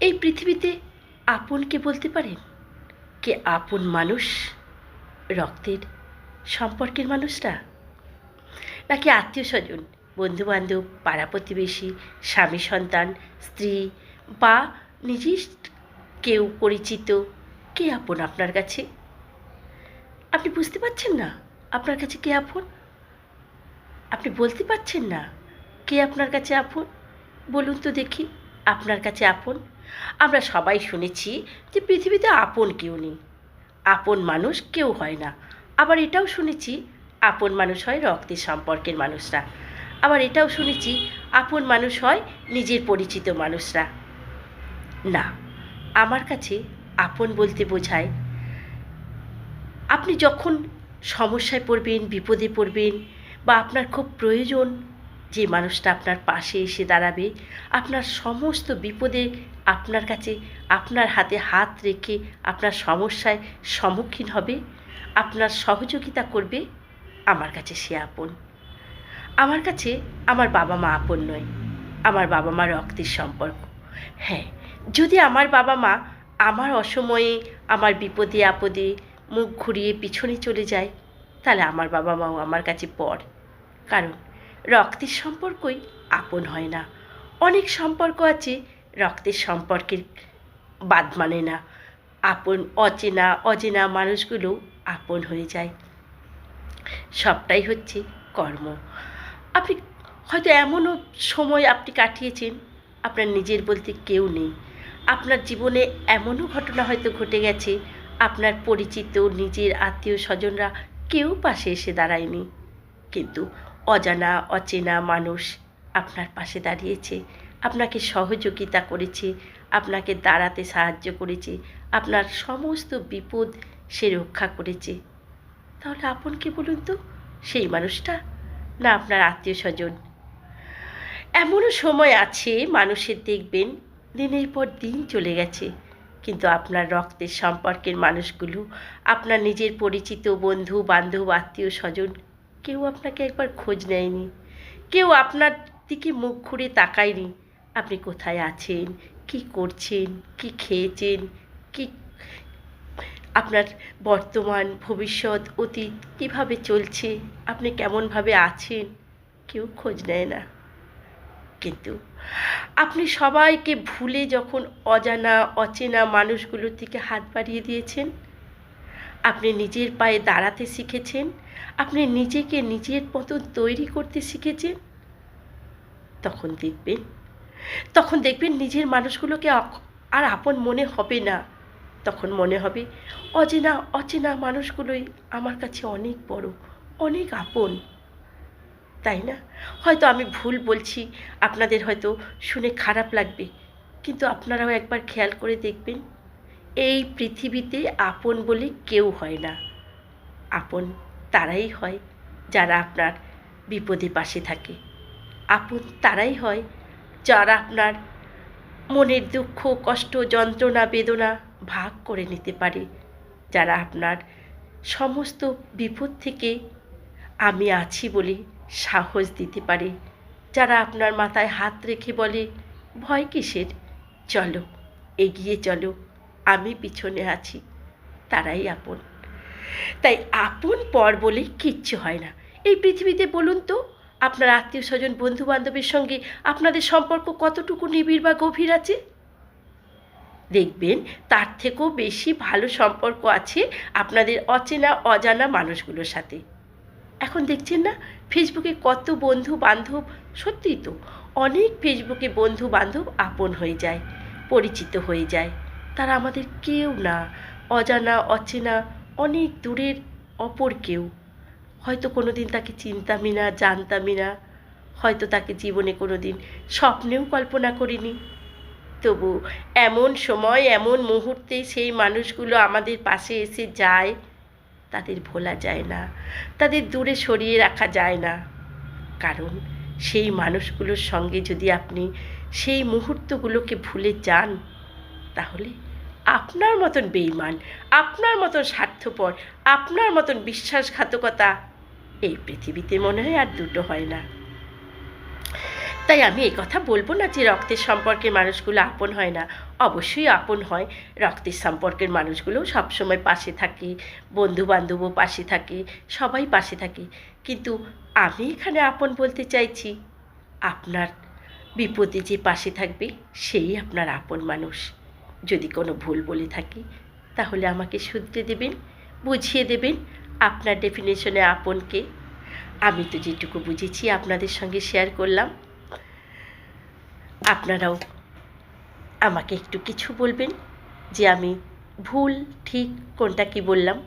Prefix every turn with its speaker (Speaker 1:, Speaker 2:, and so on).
Speaker 1: এই পৃথিবীতে আপন কে বলতে পারেন কে আপন মানুষ? রক্তের সম্পর্কের মানুষরা? নাকি আত্মীয় স্বজন, বন্ধুবান্ধব, পাড়া প্রতিবেশী, স্বামী সন্তান, স্ত্রী বা নিজের কেউ পরিচিত, কে আপন আপনার কাছে? আপনি বুঝতে পারছেন না আপনার কাছে কে আপন? আপনি বলতে পারছেন না কে আপনার কাছে আপন? বলুন তো দেখি, আপনার কাছে আপন? আমরা সবাই শুনেছি যে পৃথিবীতে আপন কেউ নেই। আপন মানুষ কেউ হয় না। আবার এটাও শুনেছি আপন মানুষ হয় রক্তের সম্পর্কের মানুষরা। আবার এটাও শুনেছি আপন মানুষ হয় নিজের পরিচিত মানুষরা। না, আমার কাছে আপন বলতে বোঝায়, আপনি যখন সমস্যায় পড়বেন, বিপদে পড়বেন বা আপনার খুব প্রয়োজন যে মানুষটা আপনার পাশে এসে দাঁড়াবে, আপনার সমস্ত বিপদে আপনার কাছে, আপনার হাতে হাত রেখে আপনার সমস্যায় সম্মুখীন হবে, আপনার সহযোগিতা করবে আমার কাছে সে আপন। আমার কাছে আমার বাবা মা আপন নয়, আমার বাবা মা রক্তের সম্পর্ক। হ্যাঁ যদি আমার বাবা মা আমার অসময়ে, আমার বিপদে আপদে মুখ ঘুরিয়ে পিছনে চলে যায়, তাহলে আমার বাবা মাও আমার কাছে পর। কারণ রক্তের সম্পর্কই আপন হয় না। অনেক সম্পর্ক আছে, রক্তের সম্পর্কের বাদ মানে না। আপন, অচেনা অচেনা মানুষগুলো আপন হয়ে যায়। সবটাই হচ্ছে কর্ম। আপনি হয়তো এমনও সময় আপনি কাটিয়েছেন, আপনার নিজের বলতে কেউ নেই। আপনার জীবনে এমনও ঘটনা হয়তো ঘটে গেছে, আপনার পরিচিত, নিজের আত্মীয় স্বজনরা কেউ পাশে এসে দাঁড়ায়নি। কিন্তু অজানা, অচেনা মানুষ আপনার পাশে দাঁড়িয়েছে। আপনাকে সহযোগিতা করেছে, আপনাকে দাঁড়াতে সাহায্য করেছে, আপনার সমস্ত বিপদ সে রক্ষা করেছে। তাহলে আপন কে বলুন তো? সেই মানুষটা? না আপনার আত্মীয় স্বজন? এমনও সময় আছে, মানুষের দেখবেন, দিনের পর দিন চলে গেছে। কিন্তু আপনার রক্তের সম্পর্কের মানুষগুলো, আপনার নিজের পরিচিত বন্ধু, বান্ধব, আত্মীয় স্বজন কেউ আপনাকে একবার খোঁজ নেয়নি। কেউ আপনার দিকে মুখ ঘুরে তাকায়নি। আপনি কোথায় আছেন? কি করছেন? কি খেয়েছেন? কি আপনার বর্তমান, ভবিষ্যৎ, অতীত কীভাবে চলছে? আপনি কেমনভাবে আছেন? কেউ খোঁজ নেয় না। কিন্তু আপনি সবাইকে ভুলে যখন অজানা, অচেনা মানুষগুলোর দিকে হাত বাড়িয়ে দিয়েছেন আপনি নিজের পায়ে দাঁড়াতে শিখেছেন? আপনি নিজেকে নিজের মতো তৈরি করতে শিখেছেন? তখন দেখবেন তখন দেখবেন নিজের মানুষগুলোকে আর আপন মনে হবে না। তখন মনে হবে, অচেনা অচেনা মানুষগুলোই আমার কাছে অনেক বড়, অনেক আপন। তাই না? হয়তো আমি ভুল বলছি, আপনাদের হয়তো শুনে খারাপ লাগবে, কিন্তু আপনারাও একবার খেয়াল করে দেখবেন। এই পৃথিবীতে আপন বলে কেউ হয় না। আপন তারাই হয় যারা আপনার বিপদে পাশে থাকে। আপন তারাই হয় যারা আপনার মনের দুঃখ, কষ্ট, যন্ত্রণা, বেদনা ভাগ করে নিতে পারে। যারা আপনার সমস্ত বিপদ থেকে আমি আছি বলে সাহস দিতে পারে। যারা আপনার মাথায় হাত রেখে বলে, ভয় কিসের? চলো, এগিয়ে চলো। আমি পিছনে আছি, তারাই আপন। তাই আপন পর বলে কিচ্ছু হয় না। এই পৃথিবীতে বলুন তো, আপনার আত্মীয় স্বজন বন্ধু বান্ধবের সঙ্গে আপনাদের সম্পর্ক কতটুকু নিবিড় বা গভীর আছে? দেখবেন, তার থেকেও বেশি ভালো সম্পর্ক আছে আপনাদের অচেনা, অজানা মানুষগুলোর সাথে। এখন দেখছেন না, ফেসবুকে কত বন্ধু বান্ধব সত্যিই তো অনেক ফেসবুকে বন্ধু বান্ধব আপন হয়ে যায়, পরিচিত হয়ে যায়। তারা আমাদের কেউ না, অজানা, অচেনা, অনেক দূরের অপর কেউ। হয়তো কোনো দিন তাকে চিনতামই না, জানতামই না। হয়তো তাকে জীবনে কোনো দিন স্বপ্নেও কল্পনা করিনি। তবু এমন সময়, এমন মুহূর্তে সেই মানুষগুলো আমাদের পাশে এসে যায়, তাদের ভোলা যায় না, তাদের দূরে সরিয়ে রাখা যায় না। কারণ সেই মানুষগুলোর সঙ্গে যদি আপনি সেই মুহূর্তগুলোকে ভুলে যান, তাহলে আপনার মতন বেইমান আপনার মতন স্বার্থপর, আপনার মতন বিশ্বাসঘাতকতা এই পৃথিবীতে মনে হয় আর দুটো হয় না। তাই আমি এই কথা বলব না যে রক্তের সম্পর্কের মানুষগুলো আপন হয় না। অবশ্যই আপন হয়। রক্তের সম্পর্কের মানুষগুলোও সবসময় পাশে থাকে বন্ধু বান্ধবও পাশে থাকে, সবাই পাশে থাকে। কিন্তু আমি এখানে আপন বলতে চাইছি, আপনার বিপদে যে পাশে থাকবে, সেই আপনার আপন মানুষ। যদি কোনো ভুল বলে থাকি, তাহলে আমাকে শুধরে দেবেন, বুঝিয়ে দেবেন আপনার ডেফিনেশনে আপনকে। আমি তো যেটুকু বুঝেছি আপনাদের সঙ্গে শেয়ার করলাম। আপনারাও আমাকে একটু কিছু বলবেন যে আমি ভুল ঠিক কোনটা কি বললাম।